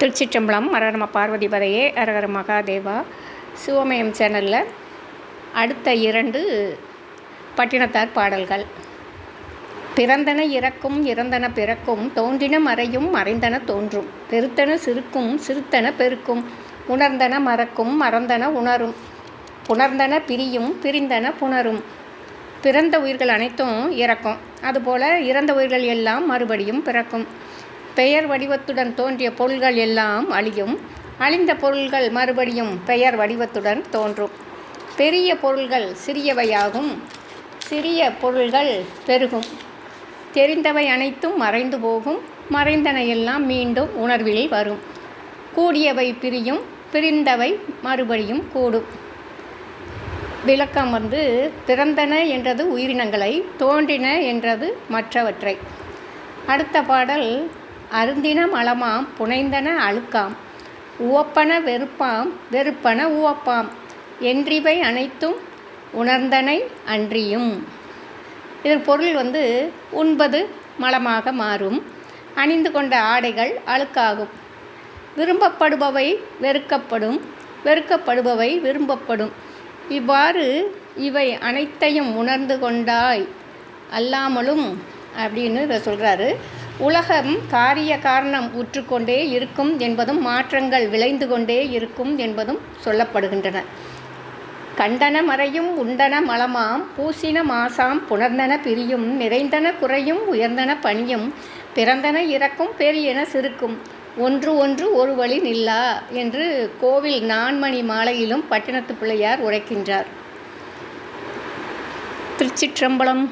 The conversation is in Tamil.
திருச்சிற்றம்பலம் மரணம பார்வதி பதையே அரகர மகாதேவா சிவமயம் சேனலில் அடுத்த இரண்டு பட்டினத்தார் பாடல்கள். பிறந்தன இறக்கும் இறந்தன பிறக்கும் தோன்றின மறையும் மறைந்தன தோன்றும். பெருத்தன சிறுக்கும் சிறுத்தன பெருக்கும் உணர்ந்தன மறக்கும் மறந்தன உணரும். புணர்ந்தன பிரியும் பிரிந்தன புணரும். பிறந்த உயிர்கள் அனைத்தும் இறக்கும். அதுபோல் இறந்த உயிர்கள் எல்லாம் மறுபடியும் பிறக்கும். பெயர் வடிவத்துடன் தோன்றிய பொருள்கள் எல்லாம் அழியும். அழிந்த பொருள்கள் மறுபடியும் பெயர் வடிவத்துடன் தோன்றும். பெரிய பொருள்கள் சிறியவையாகும். சிறிய பொருள்கள் பெருகும். தெரிந்தவை அனைத்தும் மறைந்து போகும். மறைந்தன எல்லாம் மீண்டும் உணர்வில் வரும். கூடியவை பிரியும். பிரிந்தவை மறுபடியும் கூடும். விளக்கம் வந்து பிறந்தன என்றது உயிரினங்களை தோன்றின என்றது மற்றவற்றை. அடுத்த பாடல் அருந்தின மலமாம் புனைந்தன அழுக்காம். உவப்பன வெறுப்பாம் வெறுப்பன உவப்பாம். என்றிவை அனைத்தும் உணர்ந்தனை அன்றியும். இதன் பொருள் வந்து உண்பது மலமாக மாறும். அணிந்து கொண்ட ஆடைகள் அழுக்காகும். விரும்பப்படுபவை வெறுக்கப்படும். வெறுக்கப்படுபவை விரும்பப்படும். இவ்வாறு இவை அனைத்தையும் உணர்ந்து கொண்டாய் அல்லாமலும் அப்படின்னு இதை சொல்கிறாரு உலகம் காரிய காரணம் உற்றுக்கொண்டே இருக்கும் என்பதும் மாற்றங்கள் விளைந்து கொண்டே இருக்கும் என்பதும் சொல்லப்படுகின்றன. கண்டன மறையும் உண்டன மலமாம் பூசின மாசாம் புணர்ந்தன பிரியும் நிறைந்தன குறையும் உயர்ந்தன பணியும் பிறந்தன இறக்கும் பெரியன சிறுக்கும் ஒன்று ஒன்று ஒரு வழி நில்லா என்று கோவில் நான்மணி மாலையிலும் பட்டினத்து பிள்ளையார் உரைக்கின்றார். திருச்சிற்றம்பலம்